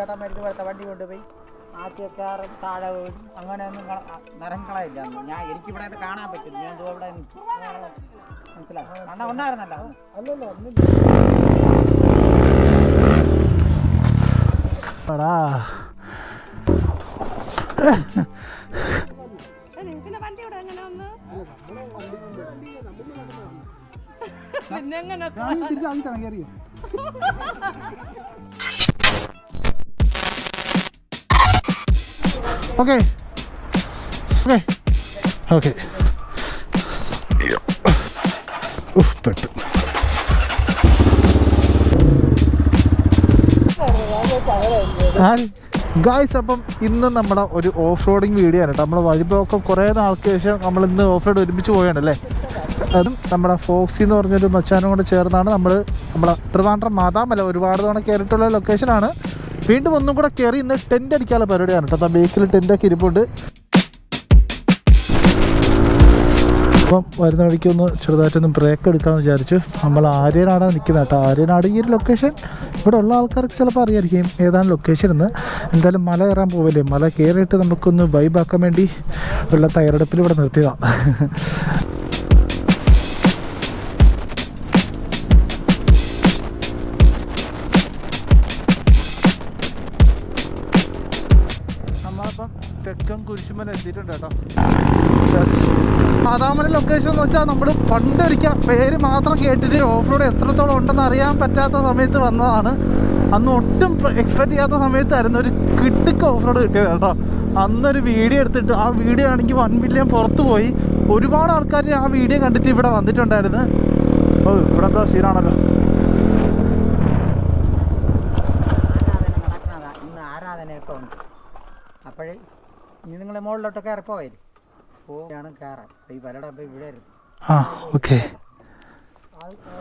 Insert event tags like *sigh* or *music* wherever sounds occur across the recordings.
ചേട്ടൻ മരുന്ന് പോലത്തെ വണ്ടി കൊണ്ടുപോയി. ആദ്യമൊക്കെ താഴെ വീഴും. അങ്ങനെയൊന്നും നിറം കളയില്ല. ഞാൻ എനിക്കിവിടെ ഇത് കാണാൻ പറ്റും ഞാൻ ഇവിടെ നിൽക്കും. മനസ്സിലായി? അണ്ണ ഉണ്ടായിരുന്നല്ലോ. അല്ലല്ലോ ഇവിടെ വന്നു? പിന്നെ എങ്ങനെ *laughs* ഓക്കെ ഓക്കെ ഓക്കെ പെട്ടു. ഗായ്സ് അപ്പം ഇന്ന് നമ്മുടെ ഒരു ഓഫ് റോഡിങ് വീഡിയോ ആണ് കേട്ടോ. നമ്മൾ വഴിപോക്കെ കുറേ നാൾക്ക് ശേഷം നമ്മൾ ഇന്ന് ഓഫ് റോഡ് ഒരുമിച്ച് പോവുകയാണല്ലേ അതും നമ്മുടെ ഫോക്സി എന്ന് പറഞ്ഞൊരു മച്ചാനും കൂടെ ചേർന്നാണ് നമ്മൾ നമ്മുടെ ട്രിവാൻഡ്രം മാതാമല ഒരുപാട് തവണ കയറിയിട്ടുള്ള ലൊക്കേഷനാണ് വീണ്ടും ഒന്നും കൂടെ കയറി ഇന്ന് ടെന്റ് അടിക്കാനുള്ള പരിപാടിയാണ് കേട്ടോ. ബേക്കിൽ ടെന്റൊക്കെ ഇരിപ്പുണ്ട്. അപ്പം വരുന്ന വഴിക്ക് ഒന്ന് ചെറുതായിട്ടൊന്ന് ബ്രേക്ക് എടുക്കാമെന്ന് വിചാരിച്ചു നമ്മൾ ആര്യനാട് നിൽക്കുന്നത് കേട്ടോ. ആര്യനാട് ഈ ഒരു ലൊക്കേഷൻ ഇവിടെ ഉള്ള ആൾക്കാർക്ക് ചിലപ്പോൾ അറിയായിരിക്കും ഏതാണ് ലൊക്കേഷൻ എന്ന്. എന്തായാലും മല കയറാൻ പോവില്ലേ? മല കയറിയിട്ട് നമുക്കൊന്ന് വൈബാക്കാൻ വേണ്ടി ഉള്ള തയ്യാറെടുപ്പിൽ ഇവിടെ നിർത്തിയതാണ് തെക്കൻ കുരിശുമല എത്തിയിട്ടുണ്ട് കേട്ടോ. സാധാമല ലൊക്കേഷൻ എന്ന് വെച്ചാൽ നമ്മൾ പണ്ടൊരിക്കൽ പേര് മാത്രം കേട്ടിട്ട് ഓഫ് റോഡ് എത്രത്തോളം ഉണ്ടെന്ന് അറിയാൻ പറ്റാത്ത സമയത്ത് വന്നതാണ്. അന്ന് ഒട്ടും എക്സ്പെക്ട് ചെയ്യാത്ത സമയത്തായിരുന്നു ഒരു കിട്ടിക്ക് ഓഫ് റോഡ് കിട്ടിയത് കേട്ടോ. അന്നൊരു വീഡിയോ എടുത്തിട്ട് ആ വീഡിയോ ആണെങ്കിൽ വൺ മില്യൺ പുറത്ത് പോയി. ഒരുപാട് ആൾക്കാർ ആ വീഡിയോ കണ്ടിട്ട് ഇവിടെ വന്നിട്ടുണ്ടായിരുന്നു. ഓ ഇവിടെ എന്താ ഇനി നിങ്ങൾ മുകളിലോട്ടൊക്കെ ഇറപ്പോയില്ലേ പോയാണ് കയറാൻ ഈ പലയിടം പോയി ഇവിടെ ഇരുന്നു ആ ഓക്കെ.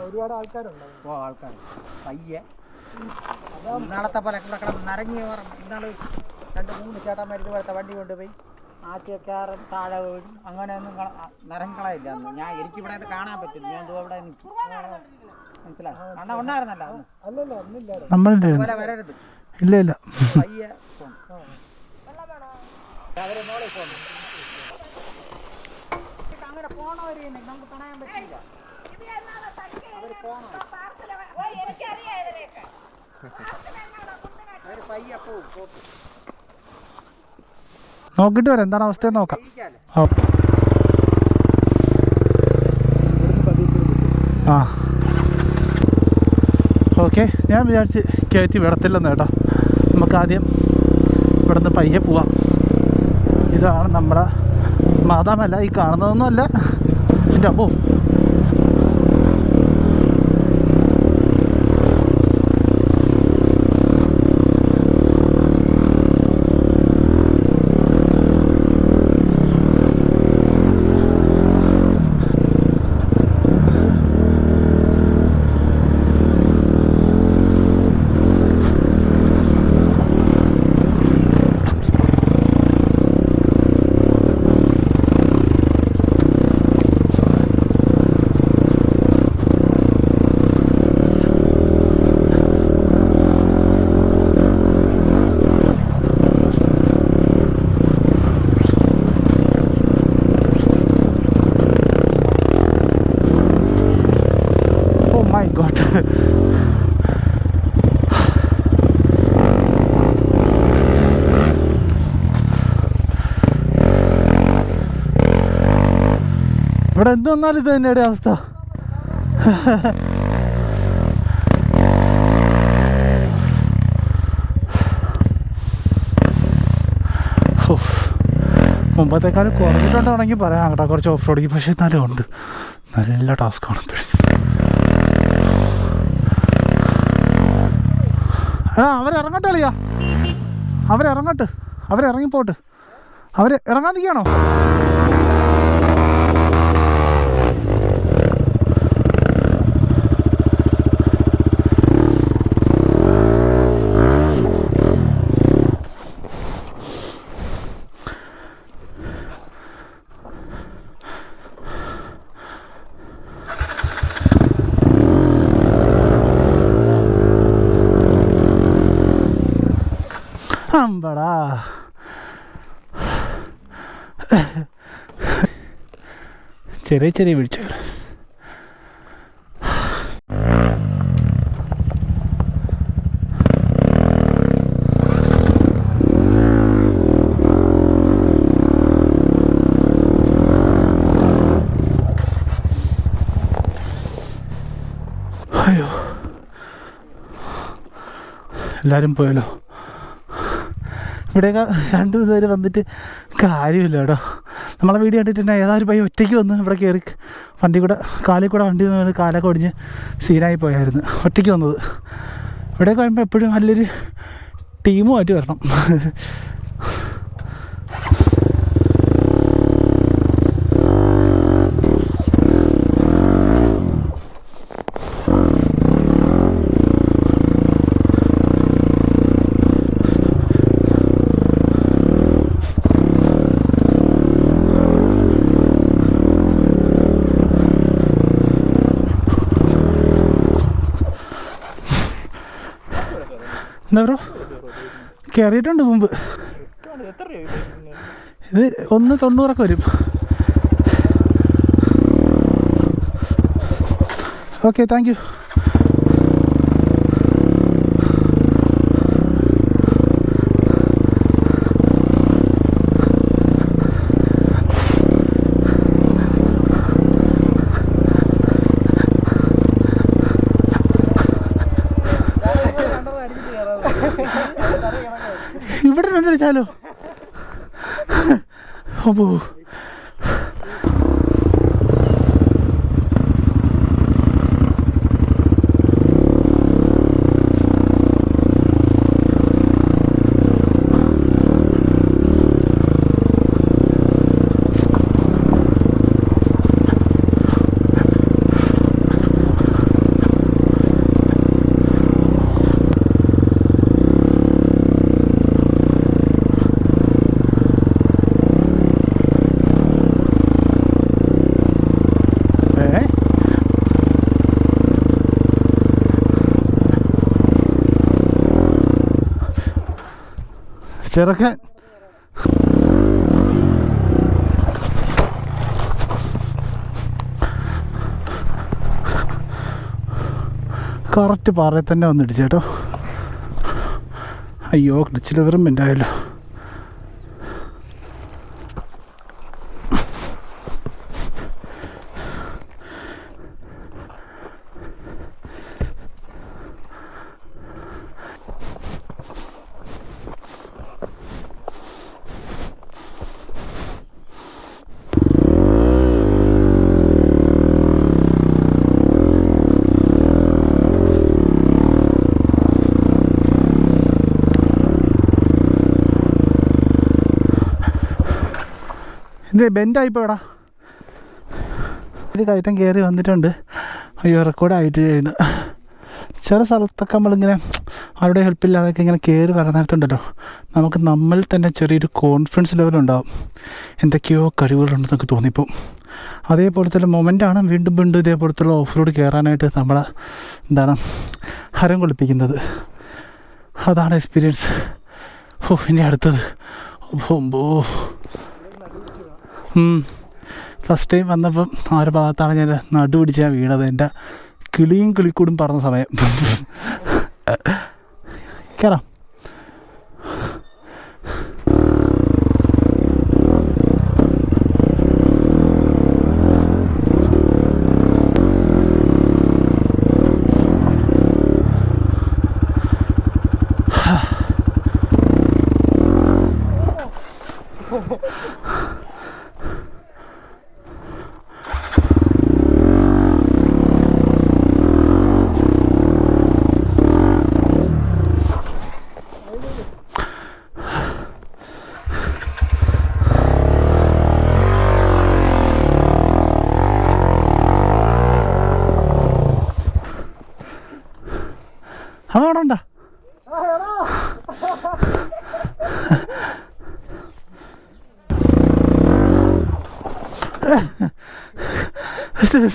ഒരുപാട് ആൾക്കാരുണ്ടോ? ഓ ആൾക്കാർ പയ്യെ. ഇന്നാളത്തെ പോലെ കിടക്കണം നരങ്ങി ഇന്നാൾ രണ്ട് മൂന്ന് ചേട്ടന്മാർ ഇതുപോലത്തെ വണ്ടി കൊണ്ടുപോയി. ആദ്യമൊക്കെ താഴെ വീഴും. അങ്ങനെയൊന്നും ഒന്നും അന്ന്. ഞാൻ എനിക്കിവിടെ ഇത് കാണാൻ പറ്റില്ല. ഞാൻ ഇവിടെ. മനസ്സിലായി? അണ്ണ ഉണ്ടായിരുന്നല്ലോ ഇതുപോലെ വരരുത്. ഇല്ല ഇല്ല. പയ്യെ നോക്കിയിട്ട് വരാം. എന്താണ് അവസ്ഥ നോക്കാം. ആ. ഓക്കെ. ഞാൻ വിചാരിച്ച് കയറ്റി വിടത്തില്ലെന്ന് കേട്ടോ. നമുക്ക് ആദ്യം ഇവിടുന്ന് പയ്യെ പോവാം. ഇതാണ് നമ്മുടെ മതമല്ല ഈ കാണുന്നതൊന്നുമല്ല. എന്റെ അമ്മോ ഓ മൈ ഗോഡ് ഇവിടെ എന്ത് വന്നാലും ഇത് തന്നെയുടെ അവസ്ഥ. ഹോ. മുമ്പത്തേക്കാളും കുറഞ്ഞിട്ടുണ്ടെങ്കിൽ പറയാം കേട്ടോ കുറച്ച് ഓഫ് റോഡിങ് പക്ഷേ എന്നാലും ഉണ്ട്. നല്ല ടാസ്ക്കാണ് ഇപ്പോഴും ആ അവരിറങ്ങട്ടെ അളിയാ. അവരിറങ്ങട്ട് അവരിറങ്ങിപ്പോട്ട് അവർ ഇറങ്ങാൻ അമ്പടാ ചെറിയ ചെറിയ വീഴ്ചകൾ അയ്യോ. എല്ലാവരും പോയല്ലോ ഇവിടെയൊക്കെ രണ്ട് മൂന്ന് പേര് വന്നിട്ട് കാര്യമില്ല കേട്ടോ നമ്മളെ വീഡിയോ ഏതാ ഒരു പയ്യ ഒറ്റയ്ക്ക് വന്ന് ഇവിടെ കയറി വണ്ടി കൂടെ കാലിൽ കൂടെ വണ്ടി വന്ന് കാലൊക്കെ ഒടിഞ്ഞ് സീനായി പോയായിരുന്നു ഒറ്റയ്ക്ക് വന്നത്. ഇവിടെയൊക്കെ വരുമ്പോൾ എപ്പോഴും നല്ലൊരു ടീമുമായിട്ട് വരണം. എന്താ ബ്രോ? കയറിയിട്ടുണ്ട് മുമ്പ്. ഇത് ഒന്ന് തൊണ്ണൂറൊക്കെ വരും. ഓക്കെ താങ്ക് യു ഇവിടെ രണ്ടടിച്ചാലോ *laughs* അപ്പോ ഏ ചെറുക്കൻ. കറക്റ്റ് പാറയിൽ തന്നെ വന്നിടിച്ചേട്ടോ അയ്യോ ക്രിച്ചിൽ വെറും മിണ്ടായല്ലോ ബെൻഡായി പോടാ ഒരു കയറ്റം കയറി വന്നിട്ടുണ്ട്. അയ്യോ റെക്കോർഡായിട്ട് കഴിയുന്നു ചില സ്ഥലത്തൊക്കെ നമ്മളിങ്ങനെ ആരുടെ ഹെൽപ്പില്ലാതൊക്കെ ഇങ്ങനെ കയറി വരാൻ നേരത്തുണ്ടല്ലോ നമുക്ക് നമ്മൾ തന്നെ ചെറിയൊരു കോൺഫിഡൻസ് ലെവൽ ഉണ്ടാവും. എന്തൊക്കെയോ കഴിവുകളുണ്ടെന്നൊക്കെ തോന്നിപ്പോൾ അതേപോലത്തെ മൊമെന്റാണ് വീണ്ടും വീണ്ടും ഇതേപോലത്തുള്ള ഓഫ് റോഡ് കയറാനായിട്ട് നമ്മളെ എന്താണ് ഹരം കൊളിപ്പിക്കുന്നത് അതാണ് എക്സ്പീരിയൻസ് ഓ ഇനി അടുത്തത്. ഓ ഫസ്റ്റ് ടൈം വന്നപ്പം ആ ഒരു ഭാഗത്താണ് ഞാൻ നടു പിടിച്ചാൽ വീണത്? എന്റെ കിളിയും കിളിക്കൂടും പറഞ്ഞ സമയം. കയറാം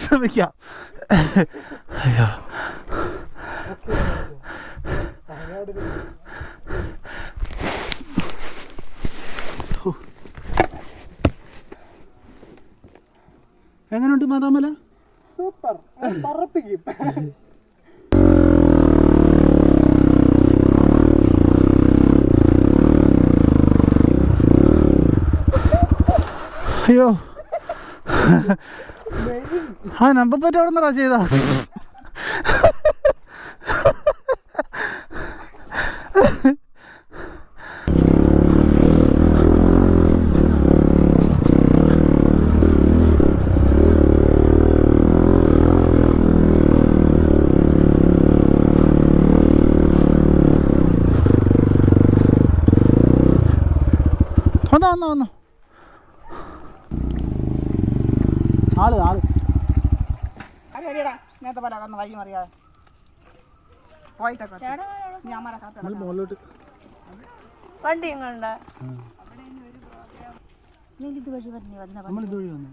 ശ്രമിക്കാം അയ്യോ എങ്ങനെയുണ്ട് മാതാമല സൂപ്പർ പറപ്പിക്കും അയ്യോ ആ നമ്പർ പ്ലേറ്റ് അവിടെ നിന്നാ ചെയ്താ? വന്നോ വന്നോ വന്നോ ആൾ ആൾ നേരത്തെ പോലെ അതൊന്ന് വഴി മറിയാതെ. പോയിട്ടൊക്കെ ഞാൻ മറക്കാത്ത വണ്ടി എങ്ങണ്ട? ഇത് വഴി പറഞ്ഞു വന്ന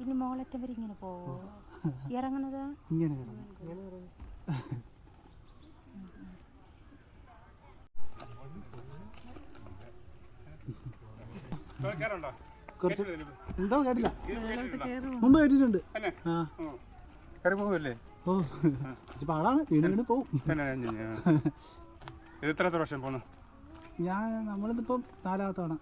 ഇനി മോളറ്റം വരെ ഇങ്ങനെ പോവോ ഇറങ്ങണത് ഇങ്ങനെ എന്തോ കേട്ടില്ല. മുമ്പ് കേട്ടിട്ടുണ്ട്. ആ. കയറി പോകുമല്ലേ ഓ പാടാണ്. വീണ് വീണ് പോവും. ഇത് എത്ര പ്രാവശ്യം പോണു ഞാൻ നമ്മളിതിപ്പം നാലാമത്തെ തവണ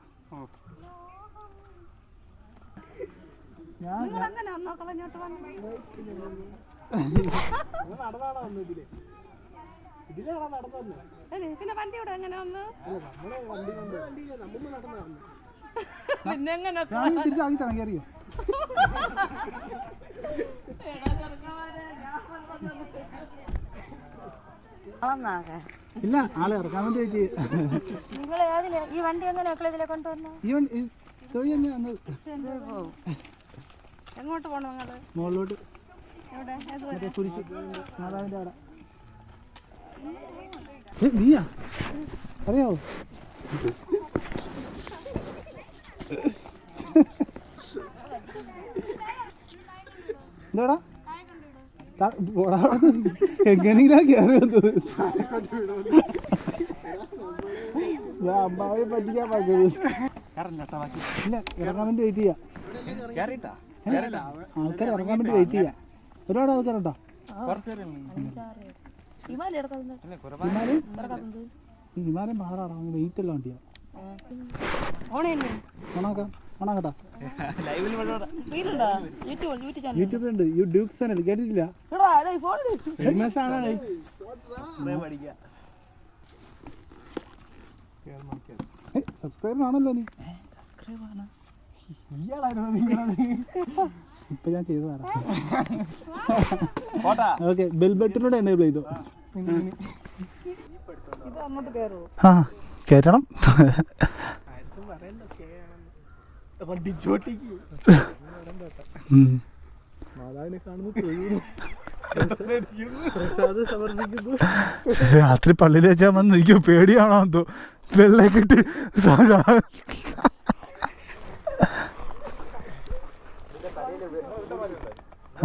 പിന്നെ വണ്ടി ഇവിടെ എങ്ങനെ വന്നു? പിന്നെ എങ്ങനെ ഞാൻ തിരിച്ചാക്കി തരാം കയറിയോ? *laughs* ഇല്ല ആളെ ഇറക്കാൻ വേണ്ടി ചെയ്യും നിങ്ങൾ ഈ വണ്ടി എങ്ങനെ ഇതിലെ കൊണ്ടുവന്നു ഈ വണ്ടി ഈ തൊഴി തന്നെ വന്നത്. എങ്ങോട്ട് പോകണം നിങ്ങൾ? മുകളിലോട്ട്. കുരിശ് മാതാവിന്റെ അവിടെ. ഏ, നീയാ? അറിയാവോ? എന്താടാ. എങ്ങനെയാ കയറി വന്നത് അമ്മാവെ പറ്റിക്കാൻ പറ്റത് ഇറങ്ങാൻ വേണ്ടി വെയിറ്റ് ചെയ്യാം ആൾക്കാർ ഇറങ്ങാൻ വേണ്ടി വെയിറ്റ് ചെയ്യാം ഒരുപാട് ആൾക്കാരുണ്ടോ ഹിമാലയ പാടാടാ വെയിറ്റ് എല്ലാം വണ്ടിയാ ഓണയല്ലേ ഓണാക്കാം യൂട്യൂബ് ചാനൽ. യൂട്യൂബിലുണ്ട്. യു ഡ്യൂക്സ് ചാനൽ കേട്ടിട്ടില്ല? എടാ എടാ ഈ ഫോണിൽ ഫേമസ് ആണ് സബ്സ്ക്രൈബർ ആണല്ലോ നീ. ഇപ്പൊ ഞാൻ ചെയ്തു തരാം ഓക്കെ ബെൽ ബട്ടനോട് എനേബിൾ ചെയ്തു. ആ കയറ്റണം. രാത്രി പള്ളിയിൽ വെച്ചാൽ വന്ന് എനിക്ക് പേടിയാണോ എന്തോ? വെള്ള ഇട്ട് ഹലോ?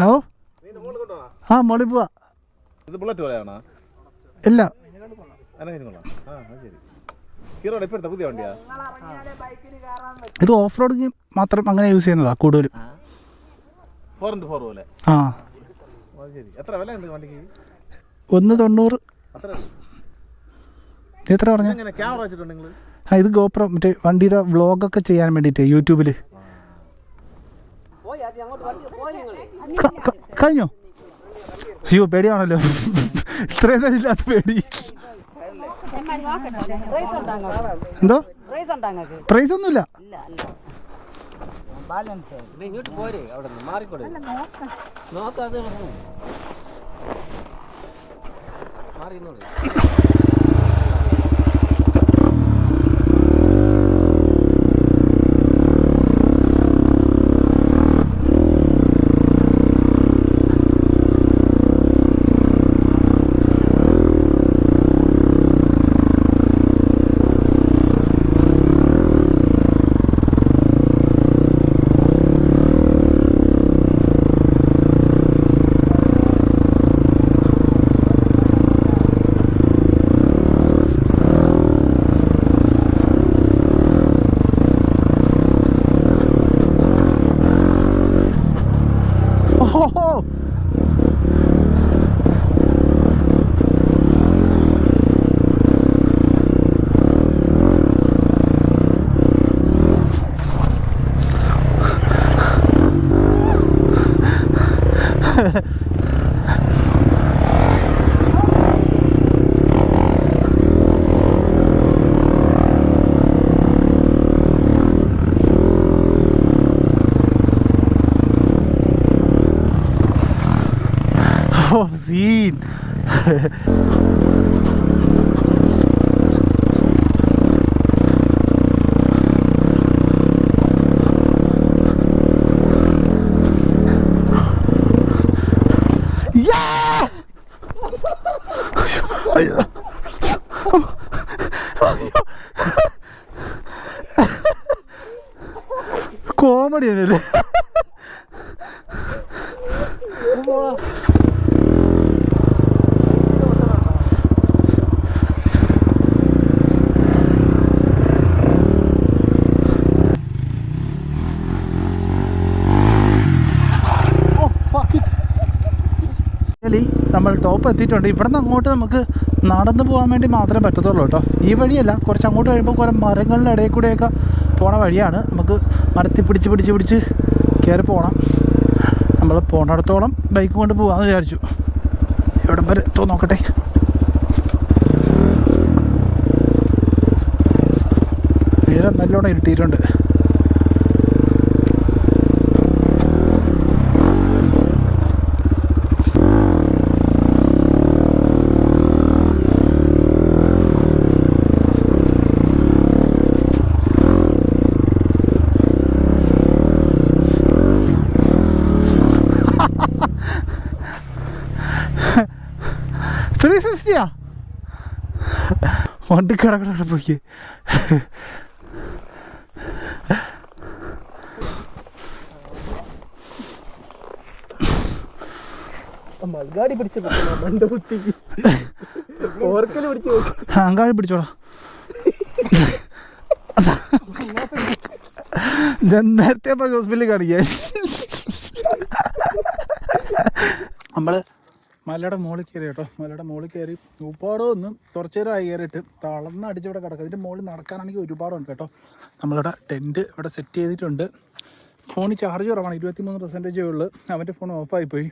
ഓ ആ മോളിൽ പോവാ. ഇല്ല. ആ ശരി. ഹീറോയുടെ ഇപ്പോഴത്തെ പുതിയ വണ്ടിയാ? ഇത് ഓഫ് റോഡിങ് മാത്രം അങ്ങനെ യൂസ് ചെയ്യുന്നതാ കൂടുതലും. ഫോർ ഇന്റു ഫോർ പോലെ? ആ. ശരി. എത്ര വില ഉണ്ട് വണ്ടിക്ക്? ഒന്ന് തൊണ്ണൂറ്. അത്ര? എത്ര പറഞ്ഞു? എങ്ങനെ ക്യാമറ വെച്ചിട്ടുണ്ട് നിങ്ങൾ ആ ഇത് ഗോപ്രോ മറ്റേ വണ്ടിയുടെ വ്ളോഗൊക്കെ ചെയ്യാൻ വേണ്ടിയിട്ട് യൂട്യൂബിൽ കഴിഞ്ഞോ? അയ്യോ പേടിയാണല്ലോ. ഇത്രയും നേരം ഇല്ലാത്ത പേടി. എന്തോ? പ്രൈസ് ഒന്നുമില്ല. മാറി いやーいや怖まりやねんね。*laughs* നമ്മൾ ടോപ്പ് എത്തിയിട്ടുണ്ട്. ഇവിടെ നിന്ന് അങ്ങോട്ട് നമുക്ക് നടന്നു പോകാൻ വേണ്ടി മാത്രമേ പറ്റത്തുള്ളൂ കേട്ടോ. ഈ വഴിയല്ല കുറച്ച് അങ്ങോട്ട് കഴിയുമ്പോൾ കുറേ മരങ്ങളുടെ ഇടയിൽ കൂടെയൊക്കെ പോണ വഴിയാണ്. നമുക്ക് മരത്തിൽ പിടിച്ച് പിടിച്ച് പിടിച്ച് കയറി പോകണം നമ്മൾ പോണടത്തോളം ബൈക്ക് കൊണ്ട് പോകാമെന്ന് വിചാരിച്ചു. എവിടം വരെ എത്തോ നോക്കട്ടെ. നേരം നല്ലോണം ഇരുട്ടിയിട്ടുണ്ട് ത്രീ സിക്സ്റ്റിയാ വണ്ടി കിടക്കണ പോയി. മൽഗാടി മണ്ട കുത്തി. ഓർക്കൽ പിടിച്ച് നോക്കി പിടിച്ചോടാ. ഞാൻ നേരത്തെ ഹോസ്പിറ്റലിൽ കാണിക്കാൻ. നമ്മൾ മലയുടെ മുകളിൽ കയറി കേട്ടോ. മലയുടെ മുകളിൽ കയറി ഒരുപാട് ഒന്ന് കുറച്ച് നേരമായി കയറിയിട്ട് തളർന്ന് അടിച്ചിവിടെ കിടക്കുക. ഇതിന്റെ മുകളിൽ നടക്കാനാണെങ്കിൽ ഒരുപാടുണ്ട് കേട്ടോ. നമ്മളിവിടെ ടെന്റ് ഇവിടെ സെറ്റ് ചെയ്തിട്ടുണ്ട്. ഫോണിൽ ചാർജ് കുറവാണ്. ഇരുപത്തി മൂന്ന് പെർസെന്റേജേ ഉള്ളൂ. അവന്റെ ഫോൺ ഓഫായി പോയി.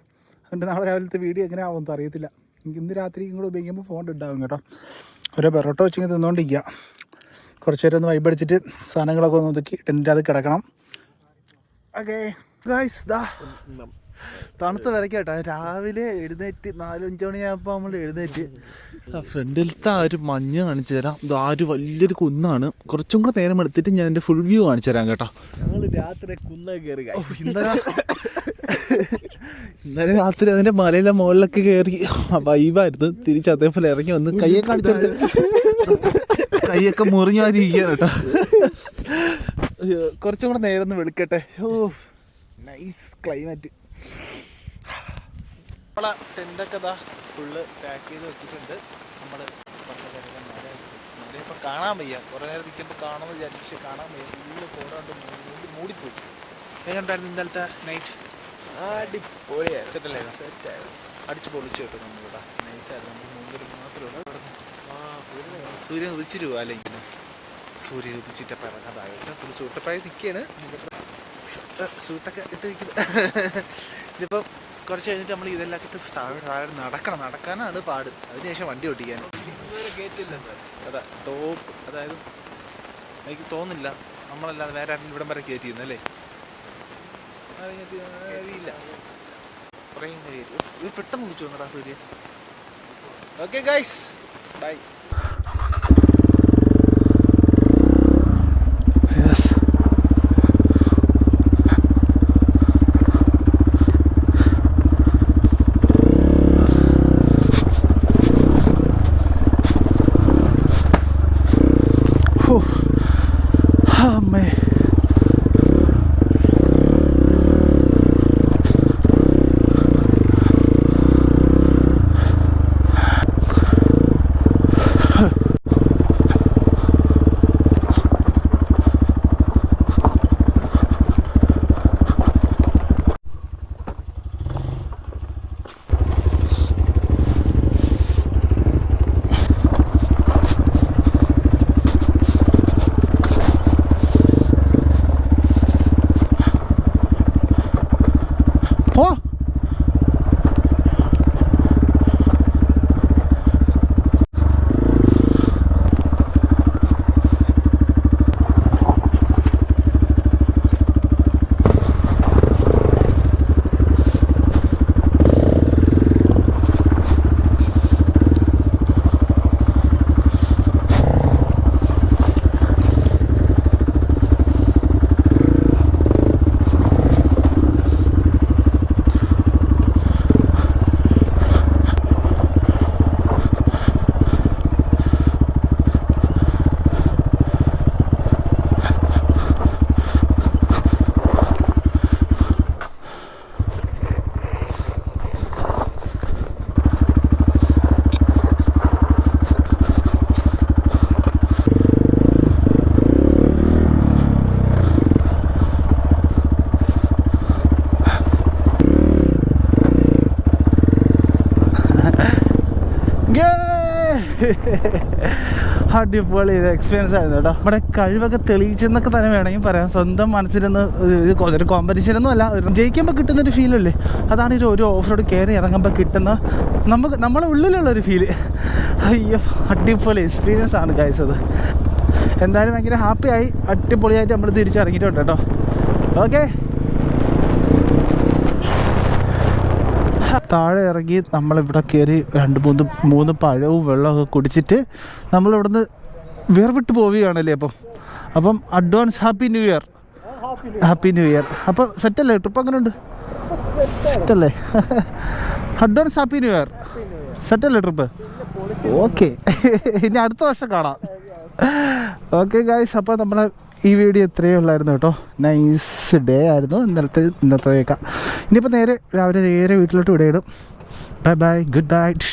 അതുകൊണ്ട് നാളെ രാവിലത്തെ വീഡിയോ എങ്ങനെ ആവുമെന്ന് അറിയത്തില്ല. എനിക്ക് ഇന്ന് രാത്രി ഇങ്ങോട്ട് ഉപയോഗിക്കുമ്പോൾ ഫോൺ ഉണ്ടാവും കേട്ടോ. ഓരോ പെറോട്ട വെച്ചിങ്ങനെ തിന്നുകൊണ്ടിരിക്കുക കുറച്ച് നേരം ഒന്ന് വൈബടിച്ചിട്ട് സാധനങ്ങളൊക്കെ ഒന്ന് ഒതുക്കി ടെന്റിന്റെ അത് കിടക്കണം. ഓക്കെ ഗായ്സ് ദാ. തണുത്ത വിലക്കേട്ടാ രാവിലെ എഴുന്നേറ്റ് നാലഞ്ച് മണിയാകുമ്പോൾ നമ്മൾ എഴുന്നേറ്റ്. ഫ്രണ്ടിലത്തെ ആ ഒരു മഞ്ഞ് കാണിച്ചു തരാം. ഇത് ആ ഒരു വലിയൊരു കുന്നാണ്. കുറച്ചും കൂടെ നേരം എടുത്തിട്ട് ഞാൻ എന്റെ ഫുൾ വ്യൂ കാണിച്ചു തരാം കേട്ടോ. ഞങ്ങൾ രാത്രി കുന്ന കയറി ഇന്നലെ ഇന്നലെ രാത്രി അതിന്റെ മലയിലെ മുകളിലൊക്കെ കയറി വൈബായിരുന്നു തിരിച്ച് അതേപോലെ ഇറങ്ങി വന്ന് കയ്യെ കാണിച്ചു കൈയൊക്കെ മുറിഞ്ഞു മാതിരി ഇരിക്കുകയാണ് കേട്ടോ കുറച്ചും കൂടെ നേരം ഒന്ന് വെളുക്കട്ടെ. ഓ നൈസ് ക്ലൈമറ്റ് നമ്മളെ ടെന്റൊക്കെ ഇതാ ഫുള്ള് പാക്ക് ചെയ്ത് വെച്ചിട്ടുണ്ട്. നമ്മൾ ഇപ്പോൾ കാണാൻ വയ്യ. കുറേ നേരം നിൽക്കുമ്പോൾ കാണുമെന്ന് വിചാരിച്ചു പക്ഷേ കാണാൻ വയ്യ. ഫുള്ള് മൂടി മൂടിപ്പോയി. എങ്ങനെയുണ്ടായിരുന്നു ഇന്നലത്തെ നൈറ്റ് സെറ്റല്ലേ സെറ്റല്ലായിരുന്നു സെറ്റായിരുന്നു അടിച്ച് പൊളിച്ചു കേട്ടോ നമ്മളിവിടെ നൈസായിരുന്നു നമ്മൾ മൂന്നര മാത്രമേ ഉള്ളൂ സൂര്യൻ ഉദിച്ചിരുവോ? ഉദിച്ചിട്ട് അല്ലെങ്കിൽ സൂര്യൻ ഉദിച്ചിട്ട് പറഞ്ഞതായിട്ട് ഫുൾ സൂട്ടപ്പായി നിൽക്കുകയാണ് സൂട്ടൊക്കെ ഇട്ട് നിൽക്കുന്നത് *laughs* ഇതിപ്പോൾ കുറച്ച് കഴിഞ്ഞിട്ട് നമ്മൾ ഇതെല്ലാം ഇട്ട് താഴെ താഴെ നടക്കണം. നടക്കാനാണ് പാട്. അതിനുശേഷം വണ്ടി ഓട്ടിക്കാൻ അതാ ടോപ്പ്. അതായത് എനിക്ക് തോന്നുന്നില്ല. നമ്മളല്ലാതെ വേറെ ആരെങ്കിലും ഇവിടം വരെ കയറ്റിയിരുന്നല്ലേ അറിയില്ല കുറേ കയറ്റി ഇത് പെട്ടെന്ന് വിളിച്ചു വന്നടാ സൂര്യൻ ഓക്കെ ഗൈസ് ബൈ Ho! അടിപൊളി എക്സ്പീരിയൻസ് ആയിരുന്നു കേട്ടോ. നമ്മുടെ കഴിവൊക്കെ തെളിയിച്ചെന്നൊക്കെ തന്നെ വേണമെങ്കിൽ പറയാം. സ്വന്തം മനസ്സിലൊന്ന് ഒരു കോമ്പറ്റീഷൻ ഒന്നും അല്ല. ജയിക്കുമ്പോൾ കിട്ടുന്ന ഒരു ഫീലല്ലേ അതാണ് ഒരു ഒരു ഓഫ് റോഡ് കയറി ഇറങ്ങുമ്പോൾ കിട്ടുന്ന നമുക്ക് നമ്മളെ ഉള്ളിലുള്ള ഒരു ഫീൽ അയ്യോ അടിപൊളി എക്സ്പീരിയൻസ് ആണ് ഗൈസ് അത്. എന്തായാലും ഭയങ്കര ഹാപ്പിയായി അടിപൊളിയായിട്ട് നമ്മൾ തിരിച്ചിറങ്ങിയിട്ടുണ്ട് കേട്ടോ. ഓക്കെ താഴെ ഇറങ്ങി നമ്മളിവിടെ കയറി രണ്ട് മൂന്ന് മൂന്ന് പഴവും വെള്ളമൊക്കെ കുടിച്ചിട്ട് നമ്മളിവിടുന്ന് വേർവിട്ട് പോവുകയാണല്ലേ അപ്പം? അപ്പം advance happy new year happy new year അപ്പോൾ സെറ്റല്ലേ ട്രിപ്പ് അങ്ങനെ ഉണ്ട് സെറ്റല്ലേ അഡ്വാൻസ് ഹാപ്പി ന്യൂ ഇയർ സെറ്റല്ലേ ട്രിപ്പ് ഓക്കെ ഇനി അടുത്ത വർഷം കാണാം. ഓക്കെ ഗായ്സ് അപ്പോൾ നമ്മളെ ഈ വീഡിയോ ഇത്രയേ ഉള്ളായിരുന്നു കേട്ടോ. നൈസ് ഡേ ആയിരുന്നു. ഇന്നലത്തെ ഇന്നത്തേക്കാം. ഇനിയിപ്പോൾ നേരെ രാവിലെ നേരെ വീട്ടിലോട്ട് വിടയിടും. Bye bye goodbye